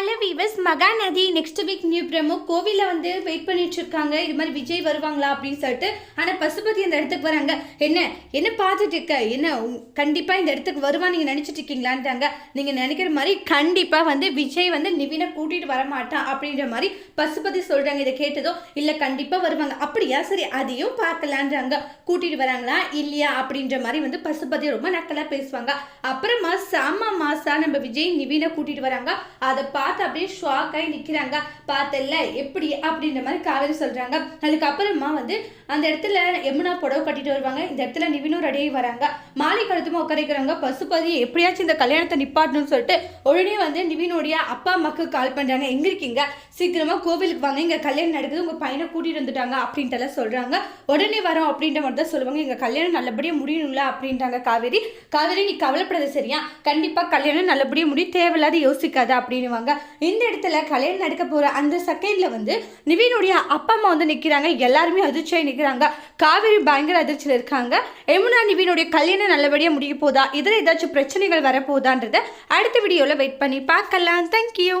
Hello viewers Mahanadhi next week new promo கோவிலில் வந்து wait பண்ணிட்டு இருக்காங்க இது மாதிரி விஜய் வருவாங்களா அப்படின்னு சொல்லிட்டு. ஆனால் பசுபதி அந்த இடத்துக்கு வராங்க. என்ன என்ன பார்த்துட்டு இருக்க? என்ன உம், இந்த இடத்துக்கு வருவான் நீங்கள் நினச்சிட்டு இருக்கீங்களான்றாங்க. நீங்கள் நினைக்கிற மாதிரி கண்டிப்பாக வந்து விஜய் வந்து நிவினை கூட்டிகிட்டு வர மாட்டான் அப்படின்ற மாதிரி பசுபதி சொல்கிறாங்க இதை கேட்டதோ இல்லை கண்டிப்பாக வருவாங்க. அப்படியா? சரி அதையும் பார்க்கலான்றாங்க. கூட்டிகிட்டு வராங்களா? இல்லையா? அப்படின்ற மாதிரி வந்து பசுபதி ரொம்ப நக்கலாக பேசுவாங்க. அப்புறமா செம்ம மாசா நம்ம விஜய் நிவினை கூட்டிகிட்டு வராங்க. அதை பார்த்து பார்த்து அப்படியே ஷாக் ஆகி நிக்கிறாங்க. பார்த்தல எப்படி அப்படின்ற மாதிரி காவேரி சொல்கிறாங்க அதுக்கப்புறமா வந்து அந்த இடத்துல யமுனா புடவை கட்டிட்டு வருவாங்க. இந்த இடத்துல நிவினும் ரெடியாகி வராங்க. மாலை கழுத்துமா உட்காரிக்கிறாங்க பசுபதி எப்படியாச்சும் இந்த கல்யாணத்தை நிப்பாட்டணும்னு சொல்லிட்டு உடனே வந்து நிவினுடைய அப்பா அம்மாக்கு கால் பண்ணுறாங்க எங்க இருக்கீங்க? சீக்கிரமா கோவிலுக்கு வாங்க. இங்கே கல்யாணம் நடக்குது. உங்க பையனை கூட்டிட்டு வந்துட்டாங்க. அப்படின்ட்டு எல்லாம் சொல்றாங்க. உடனே வரோம். அப்படின்ற மாதிரி தான் சொல்லுவாங்க. எங்க கல்யாணம் நல்லபடியாக முடியணும்ல? அப்படின்றாங்க காவேரி. காவேரி நீ கவலைப்படாத சரியா? கண்டிப்பா கல்யாணம் நல்லபடியாக முடியும் தேவையில்லாத யோசிக்காத. அப்படின்னுவாங்க. இந்த இடத்துல கல்யாணம் நடக்க போகிற அந்த செகண்ட்ல வந்து நிவினுடைய அப்பா அம்மா வந்து நிக்கிறாங்க. எல்லாருமே அதிர்ச்சியாக நிக்கிறாங்க. காவேரி பயங்கர அதிர்ச்சியில் இருக்காங்க. யமுனா நிவினுடைய கல்யாணம் நல்லபடியா முடிய போதா? இதில் ஏதாச்சும் பிரச்சனைகள் வரப்போதான்றத அடுத்த வீடியோவில் வெயிட் பண்ணி பார்க்கலாம். தேங்க்யூ